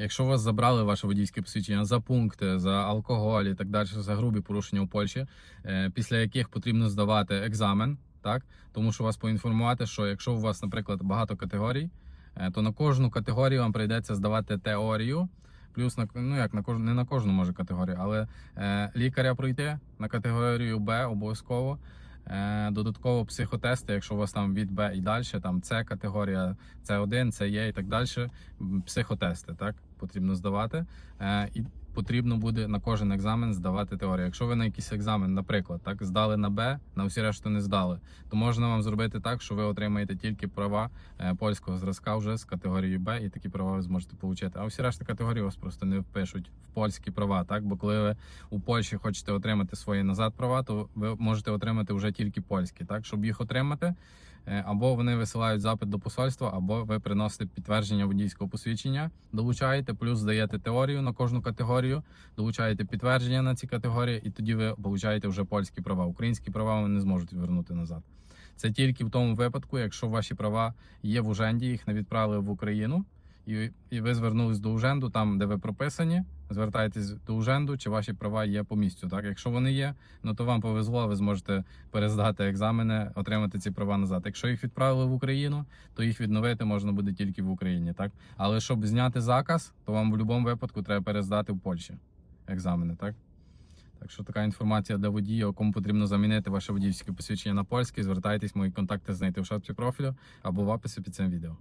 Якщо вас забрали ваше водійське посвідчення за пункти, за алкоголь і так далі, за грубі порушення у Польщі, е, після яких потрібно здавати екзамен, так тому що вас поінформувати, що якщо у вас, наприклад, багато категорій, е, то на кожну категорію вам прийдеться здавати теорію. Плюс на ну як на кожну не на кожну може категорію, але е, лікаря пройти на категорію Б обов'язково. Е, додатково психотести, якщо у вас там від Б і далі, там С категорія, С1, С і так далі. Психотести так потрібно здавати. Е, і потрібно буде на кожен екзамен здавати теорію. Якщо ви на якийсь екзамен, наприклад, так здали на Б, на всі решту не здали, то можна вам зробити так, що ви отримаєте тільки права е, польського зразка вже з категорії Б, і такі права ви зможете отримати. А всі решта категорії вас просто не впишуть в польські права. Так, бо коли ви у Польщі хочете отримати свої назад права, то ви можете отримати вже тільки польські. Так, щоб їх отримати, або вони висилають запит до посольства, або ви приносите підтвердження водійського посвідчення, долучаєте, плюс здаєте теорію на кожну категорію, долучаєте підтвердження на ці категорії, і тоді ви получаєте вже польські права. Українські права вони не зможуть вернути назад. Це тільки в тому випадку, якщо ваші права є в Уженді, їх не відправили в Україну, і ви звернулись до Уженду, там де ви прописані. Звертайтесь до Уженду, чи ваші права є по місцю. Так, якщо вони є, ну то вам повезло, ви зможете перездати екзамени, отримати ці права назад. Якщо їх відправили в Україну, то їх відновити можна буде тільки в Україні. Так, але щоб зняти заказ, то вам в будь-якому випадку треба перездати в Польщі екзамени. Так. Так що така інформація для водія, кому потрібно замінити ваше водійське посвідчення на польське, звертайтесь, мої контакти знайти в шапці профілю або в описі під цим відео.